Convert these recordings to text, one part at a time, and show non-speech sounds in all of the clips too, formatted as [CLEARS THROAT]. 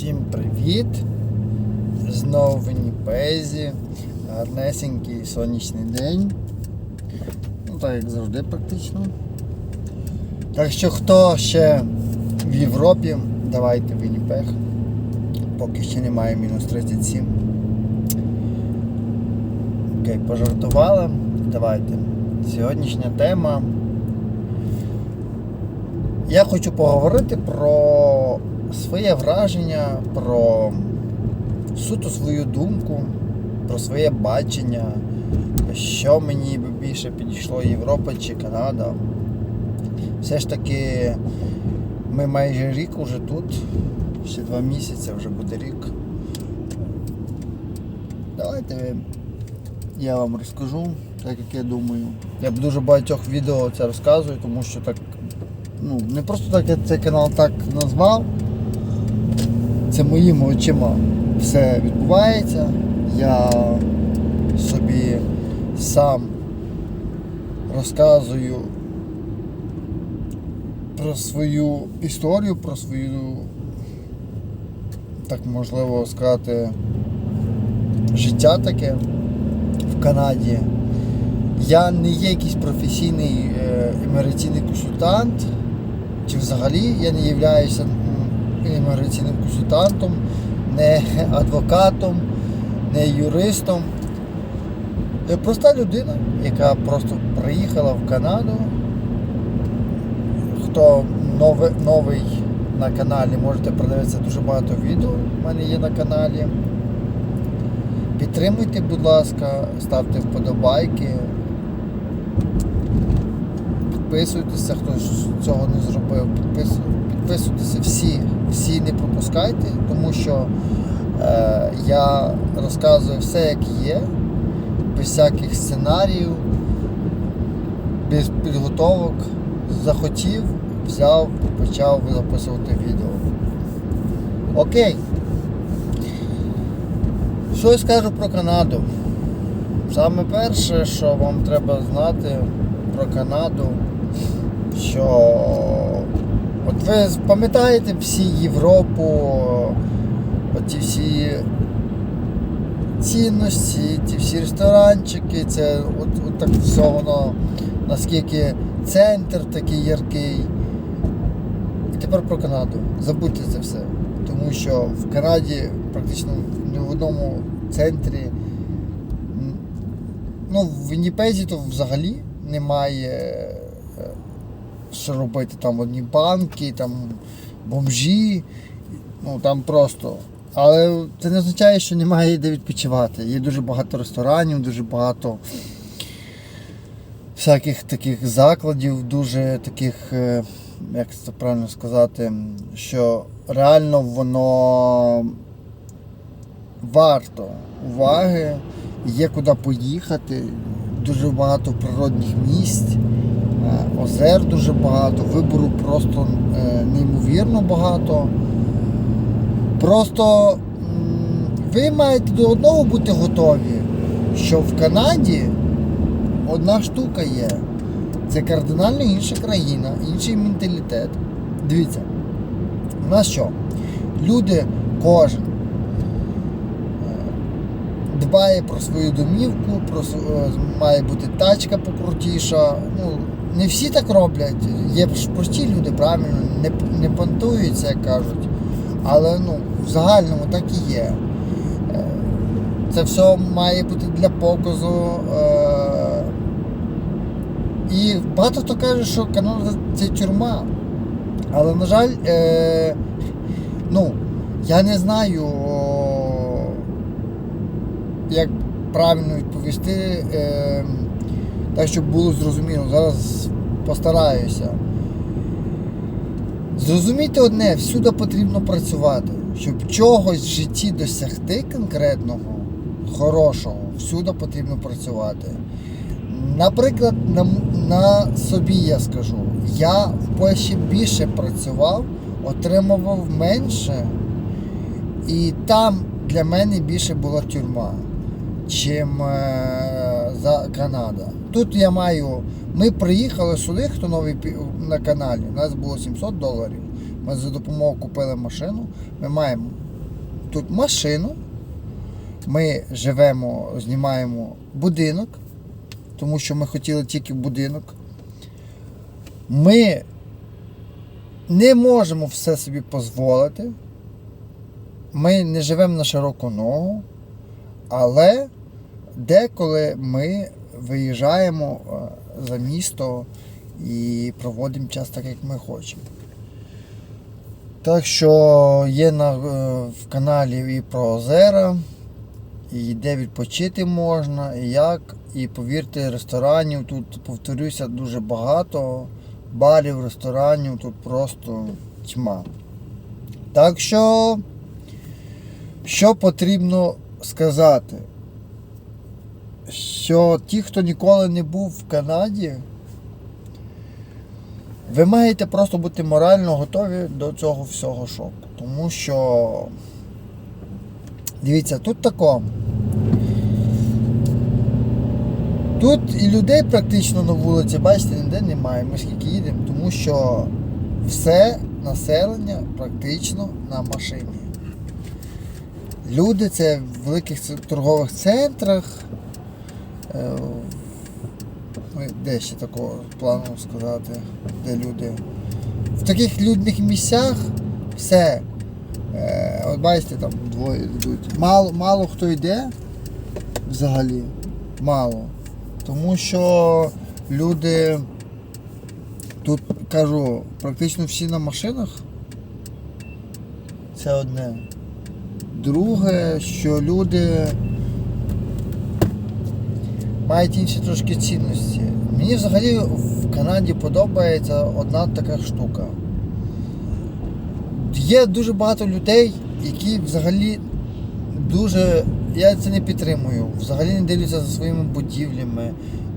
Всім привіт! Знову в Вінніпезі. Гарнесенький сонячний день. Ну так як завжди практично. Так що хто ще в Європі, давайте в Вінніпег. Поки ще немає мінус 37. Окей, пожартували. Давайте. Сьогоднішня тема. Я хочу поговорити про своє враження, про суто свою думку, про своє бачення, що мені би більше підійшло Європа чи Канада. Все ж таки ми майже рік уже тут, ще два місяці вже буде рік. Давайте я вам розкажу, так як я думаю. Я в дуже багатьох відео це розказую, тому що так ну, не просто так я цей канал так назвав. Це моїми очима все відбувається. Я собі сам розказую про свою історію, про свою, так можливо сказати, життя таке в Канаді. Я не є якийсь професійний е, консультант, чи взагалі я не являюся імміграційним консультантом, не адвокатом, не юристом. Я проста людина, яка просто приїхала в Канаду. Хто новий, новий на каналі, можете подивитися дуже багато відео в мене є на каналі. Підтримуйте, будь ласка, ставте вподобайки. Підписуйтеся, хто цього не зробив. Підпис... Підписуйтеся всі, всі не пропускайте, тому що е, я розказую все, як є, без всяких сценаріїв, без підготовок. Захотів, взяв, почав записувати відео. Окей. Що я скажу про Канаду? Саме перше, що вам треба знати про Канаду, що от ви пам'ятаєте всі Європу, оті всі цінності, ті всі ресторанчики, це от, от так все воно, наскільки центр такий яркий. І тепер про Канаду. Забудьте це все. Тому що в Канаді практично ні в одному центрі. Ну, в Вінніпезі то взагалі немає що робити. Там одні банки, там бомжі, ну там просто. Але це не означає, що немає де відпочивати. Є дуже багато ресторанів, дуже багато всяких таких закладів, дуже таких, е, як це правильно сказати, що реально воно варто уваги, є куди поїхати, дуже багато природних місць, озер дуже багато, вибору просто е, неймовірно багато. Просто ви маєте до одного бути готові, що в Канаді одна штука є. Це кардинально інша країна, інший менталітет. Дивіться, у нас що? Люди, кожен е, дбає про свою домівку, про, е, має бути тачка покрутіша. Ну, не всі так роблять. Є ж прості люди, правильно, не, не понтуються, як кажуть. Але ну, в загальному так і є. Е, Це все має бути для показу. е, І багато хто каже, що Канада це тюрма. Але, на жаль, е, ну, я не знаю, як правильно відповісти, е, так, щоб було зрозуміло. Зараз постараюся. Зрозумійте одне, всюди потрібно працювати. Щоб чогось в житті досягти конкретного, хорошого, всюди потрібно працювати. Наприклад, на, на собі я скажу, я в Польщі більше працював, отримував менше, і там для мене більше була тюрма, чим е, за Канада. Тут я маю. Ми приїхали сюди, хто новий на каналі. У нас було 700 доларів. Ми за допомогою купили машину. Ми маємо тут машину. Ми живемо, знімаємо будинок, тому що ми хотіли тільки будинок. Ми не можемо все собі дозволити. Ми не живемо на широку ногу, але деколи ми виїжджаємо е, за місто і проводимо час так, як ми хочемо. Так що є на, е, в каналі і про озера, і де відпочити можна, і як. І повірте, ресторанів тут, повторюся, дуже багато. Барів, ресторанів тут просто тьма. Так що, що потрібно сказати? Що ті, хто ніколи не був в Канаді, ви маєте просто бути морально готові до цього всього шоку. Тому що, дивіться, тут тако. Тут і людей практично на вулиці, бачите, ніде немає. Ми скільки їдемо, тому що все населення практично на машині. Люди це в великих торгових центрах. Е, ну, Де ще такого плану сказати, де люди. В таких людних місцях все. Е, От бачите, там двоє йдуть. Мало, мало хто йде взагалі. Мало. Тому що люди тут кажу, практично всі на машинах. Це одне. Друге, що люди мають інші трошки цінності. Мені взагалі в Канаді подобається одна така штука. Є дуже багато людей, які взагалі дуже. Я це не підтримую. Взагалі не дивляться за своїми будівлями,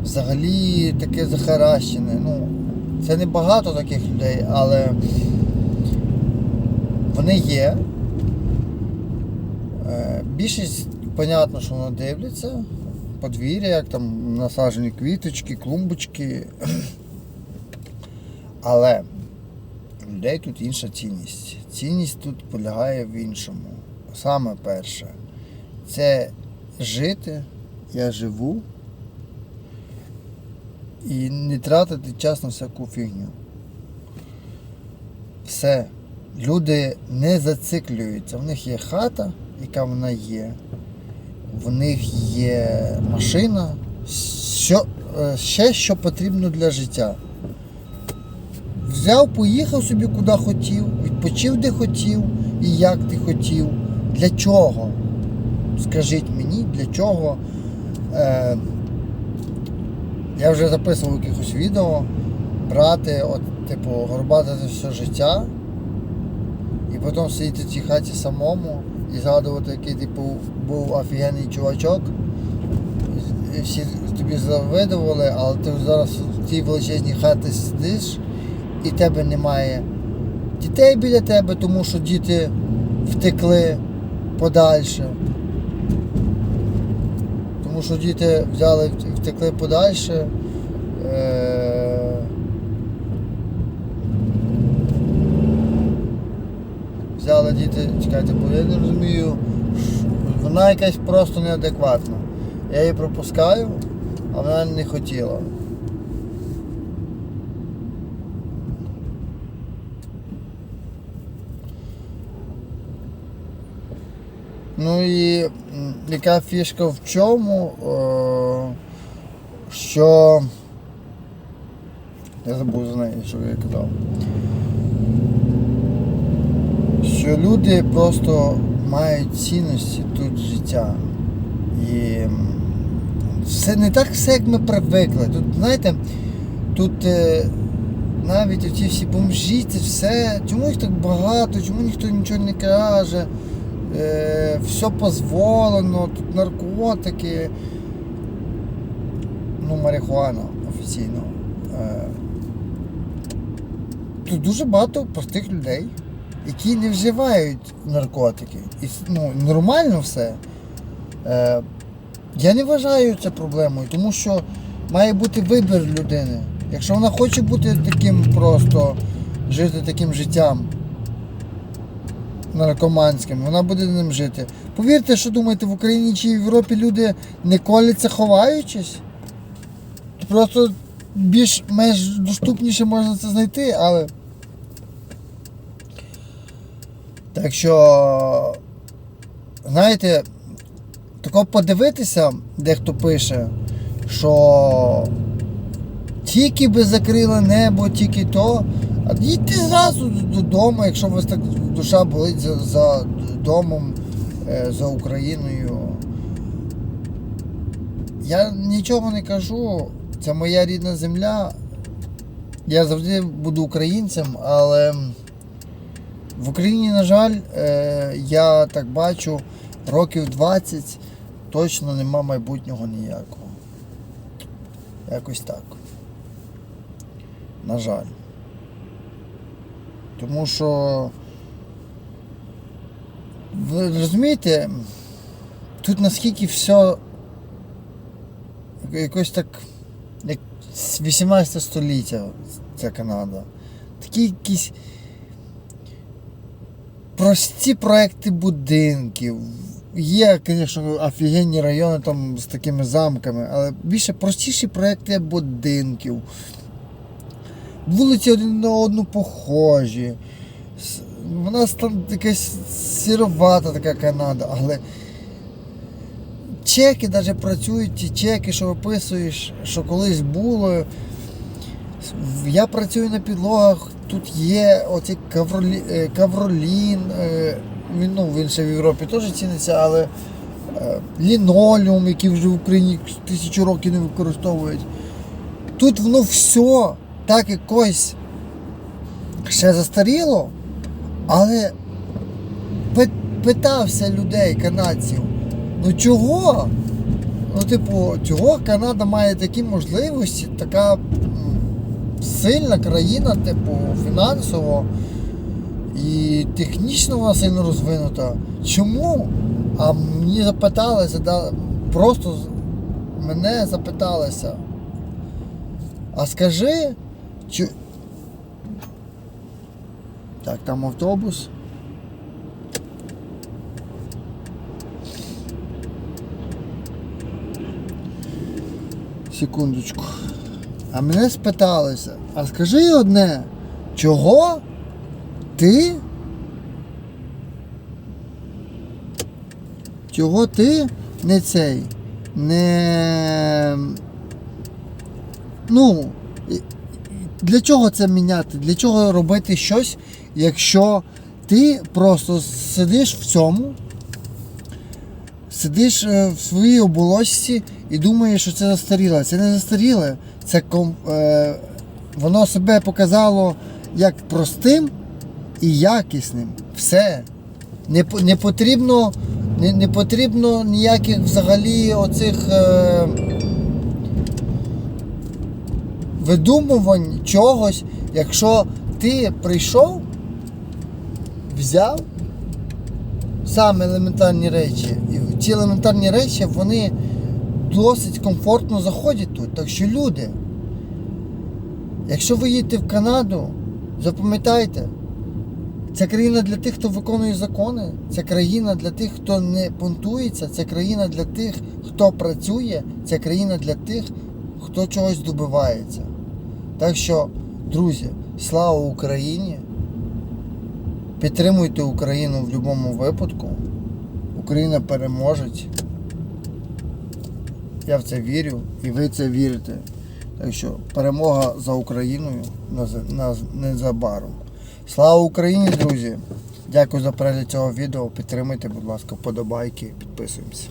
взагалі таке захаращене. Ну, це не багато таких людей, але вони є. Е, Більшість, понятно, що вони дивляться. Подвір'я, як там насаджені квіточки, клумбочки. [CLEARS THROAT] Але у людей тут інша цінність. Цінність тут полягає в іншому. Саме перше, це жити, я живу і не тратити час на всяку фігню. Все. Люди не зациклюються. В них є хата, яка вона є. В них є машина, що, е, ще що потрібно для життя. Взяв, поїхав собі куди хотів, відпочив де хотів і як ти хотів. Для чого? Скажіть мені, для чого? Е, я вже записував якихось відео брати, от, типу, горбатити все життя і потім сидіти в цій хаті самому і згадувати, який типу був офігенний чувачок. І всі тобі завидували, але ти зараз в цій величезній хаті сидиш і тебе немає дітей біля тебе, тому що діти втекли подальше. Тому що діти взяли втекли подальше. Е- Взяли діти, чекайте, бо я не розумію, вона якась просто неадекватна. Я її пропускаю, а вона не хотіла. Ну і яка фішка в чому, е, що я забув за неї, що я казав. Що люди просто мають цінності тут життя. І все не так все, як ми привикли. Тут, знаєте, тут е, навіть оці всі бомжі, це все, чому їх так багато, чому ніхто нічого не каже, е, все дозволено, тут наркотики, ну, марихуана офіційно. Е, тут дуже багато простих людей, які не вживають наркотики. І ну, нормально все. Е, я не вважаю це проблемою, тому що має бути вибір людини. Якщо вона хоче бути таким просто, жити таким життям, наркоманським, вона буде ним жити. Повірте, що думаєте, в Україні чи в Європі люди не коляться, ховаючись? Просто більш-менш доступніше можна це знайти, але. Так що, знаєте, тако подивитися, дехто пише, що тільки би закрили небо, тільки то. А їдьте зразу додому, якщо у вас так душа болить за, за домом, е, за Україною. Я нічого не кажу, це моя рідна земля. Я завжди буду українцем, але в Україні, на жаль, е, я так бачу, років 20 точно нема майбутнього ніякого. Якось так. На жаль. Тому що. Ви розумієте, тут наскільки все якось так, як з 18 століття ця Канада. Такі якісь прості проекти будинків. Є, звісно, офігенні райони там з такими замками, але більше простіші проекти будинків. Вулиці один на одну похожі. У нас там якась сіровата така Канада, але чеки навіть працюють, ті чеки, що виписуєш, що колись було. Я працюю на підлогах, тут є оцей кавролі, е, кавролін, е, він, ну, він ще в Європі теж ціниться, але е, лінолеум, який вже в Україні тисячу років не використовують. Тут воно все так якось ще застаріло, але питався людей, канадців, ну чого? Ну, типу, чого Канада має такі можливості, така сильна країна, типу, фінансово і технічно вона сильно розвинута. Чому? А мені запитали, зада- просто мене запиталися. А скажи, чи... Так, там автобус. Секундочку. А мене спиталися, а скажи одне, чого ти? Чого ти не цей? Не. Ну, для чого це міняти? Для чого робити щось, якщо ти просто сидиш в цьому, сидиш е, в своїй оболочці і думаєш, що це застаріле. Це не застаріле, це ком, е, воно себе показало як простим і якісним. Все. Не, не потрібно. Не, не потрібно ніяких взагалі оцих е, видумувань чогось, якщо ти прийшов, взяв саме елементарні речі. І ці елементарні речі вони досить комфортно заходять тут. Так що люди, якщо ви їдете в Канаду, запам'ятайте, це країна для тих, хто виконує закони, це країна для тих, хто не понтується, це країна для тих, хто працює, це країна для тих, хто чогось добивається. Так що, друзі, слава Україні! Підтримуйте Україну в будь-якому випадку. Україна переможе. Я в це вірю і ви це вірите. Так що перемога за Україною незабаром. Слава Україні, друзі! Дякую за перегляд цього відео. Підтримайте, будь ласка, вподобайки, підписуємося.